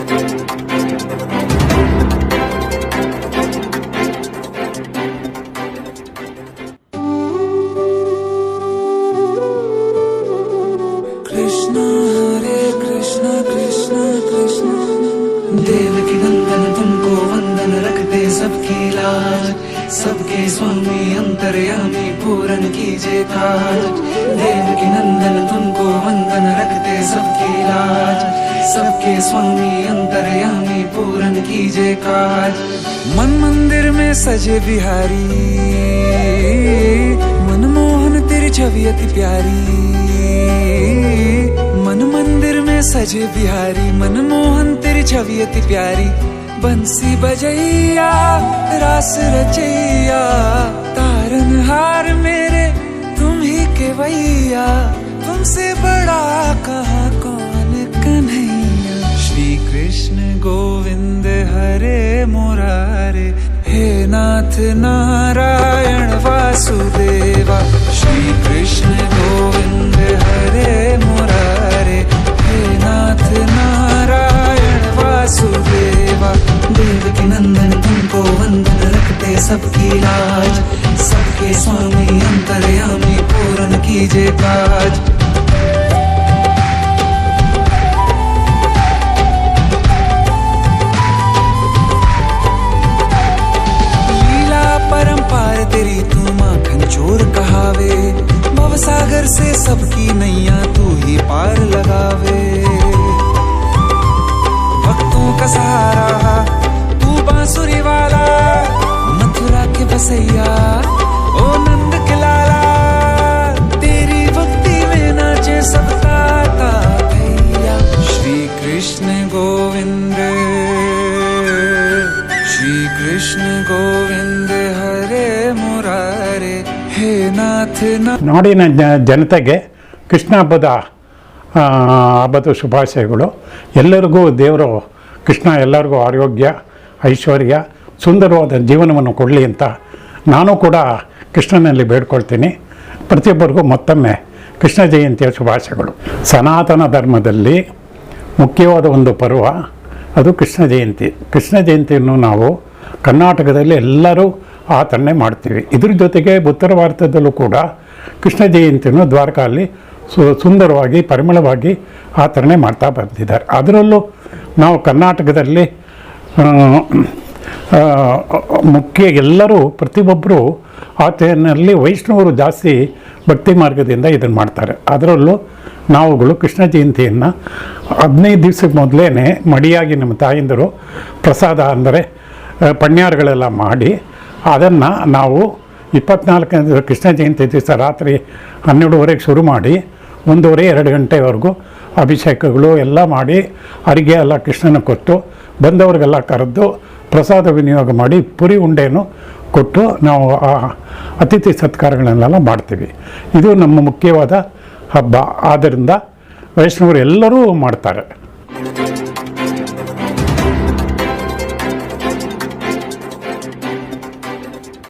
Krishna Hare Krishna Krishna Krishna देव की नंदन तुमको वंदन रखते सबकी लाज। सबके स्वामी अंतर्यामी पूरन कीजे ताज। देव की नंदन, तुमको वंदन स्वामी अंतर्यामी पूरन कीजिए काज। मन मंदिर में सजे बिहारी। मनमोहन तेरी छवि अति प्यारी। मन मंदिर में सजे बिहारी। मनमोहन तेरी छवि अति प्यारी। बंसी बजैया, रास रचैया। तारन हार मेरे, तुम ही के भैया तुमसे बड़ा कहा कृष्ण गोविंद हरे मुरारे, हे नाथ नारायण वासुदेवा। श्री कृष्ण गोविंद हरे मुरारे, हे नाथ नारायण वासुदेवा। देवकी नंदन, तुमको वंदन रखते सबकी लाज सबके स्वामी अंतर्यामी पूर्ण कीजिए काज। ಕೃಷ್ಣ ಗೋವಿಂದ ಹರೇ ಹೇ ನೋಡಿ ಜನತೆಗೆ ಕೃಷ್ಣ ಹಬ್ಬದ ಹಬ್ಬದ ಶುಭಾಶಯಗಳು. ಎಲ್ಲರಿಗೂ ದೇವರು, ಕೃಷ್ಣ ಎಲ್ಲರಿಗೂ ಆರೋಗ್ಯ, ಐಶ್ವರ್ಯ, ಸುಂದರವಾದ ಜೀವನವನ್ನು ಕೊಡಲಿ ಅಂತ ನಾನು ಕೂಡ ಕೃಷ್ಣನಲ್ಲಿ ಬೇಡ್ಕೊಳ್ತೀನಿ. ಪ್ರತಿಯೊಬ್ಬರಿಗೂ ಮತ್ತೊಮ್ಮೆ ಕೃಷ್ಣ ಜಯಂತಿಯ ಶುಭಾಶಯಗಳು. ಸನಾತನ ಧರ್ಮದಲ್ಲಿ ಮುಖ್ಯವಾದ ಒಂದು ಪರ್ವ ಅದು ಕೃಷ್ಣ ಜಯಂತಿ. ಕೃಷ್ಣ ಜಯಂತಿಯನ್ನು ನಾವು ಕರ್ನಾಟಕದಲ್ಲಿ ಎಲ್ಲರೂ ಆಚರಣೆ ಮಾಡ್ತೀವಿ. ಇದ್ರ ಜೊತೆಗೆ ಉತ್ತರ ಭಾರತದಲ್ಲೂ ಕೂಡ ಕೃಷ್ಣ ಜಯಂತಿಯನ್ನು ದ್ವಾರಕಾಲ್ಲಿ ಸು, ಸುಂದರವಾಗಿ, ಪರಿಮಳವಾಗಿ ಆಚರಣೆ ಮಾಡ್ತಾ ಬಂದಿದ್ದಾರೆ. ಅದರಲ್ಲೂ ನಾವು ಕರ್ನಾಟಕದಲ್ಲಿ ಮುಖ್ಯ ಎಲ್ಲರೂ ಪ್ರತಿಯೊಬ್ಬರು ಆಚರಣೆಯಲ್ಲಿ ವೈಷ್ಣವರು ಜಾಸ್ತಿ ಭಕ್ತಿ ಮಾರ್ಗದಿಂದ ಇದನ್ನು ಮಾಡ್ತಾರೆ. ಅದರಲ್ಲೂ ನಾವುಗಳು ಕೃಷ್ಣ ಜಯಂತಿಯನ್ನು ಹದಿನೈದು ದಿವಸಕ್ಕೆ ಮೊದಲೇ ಮಡಿಯಾಗಿ ನಮ್ಮ ತಾಯಂದಿರು ಪ್ರಸಾದ ಅಂದರೆ ಪಣ್ಯಾರಗಳೆಲ್ಲ ಮಾಡಿ ಅದನ್ನು ನಾವು ಇಪ್ಪತ್ನಾಲ್ಕನೇ ಕೃಷ್ಣ ಜಯಂತಿ ದಿವಸ ರಾತ್ರಿ ಹನ್ನೆರಡುವರೆಗೆ ಶುರು ಮಾಡಿ ಒಂದೂವರೆ, ಎರಡು ಗಂಟೆವರೆಗೂ ಅಭಿಷೇಕಗಳು ಎಲ್ಲ ಮಾಡಿ ಅರಿಗೆ ಎಲ್ಲ ಕೃಷ್ಣನ ಕೊಟ್ಟು ಬಂದವರಿಗೆಲ್ಲ ಕರೆದು ಪ್ರಸಾದ ವಿನಿಯೋಗ ಮಾಡಿ ಪುರಿ ಉಂಡೆಯನ್ನು ಕೊಟ್ಟು ನಾವು ಆ ಅತಿಥಿ ಸತ್ಕಾರಗಳನ್ನೆಲ್ಲ ಮಾಡ್ತೀವಿ. ಇದು ನಮ್ಮ ಮುಖ್ಯವಾದ ಹಬ್ಬ. ಆದ್ದರಿಂದ ವೈಷ್ಣವರು ಎಲ್ಲರೂ ಮಾಡ್ತಾರೆ.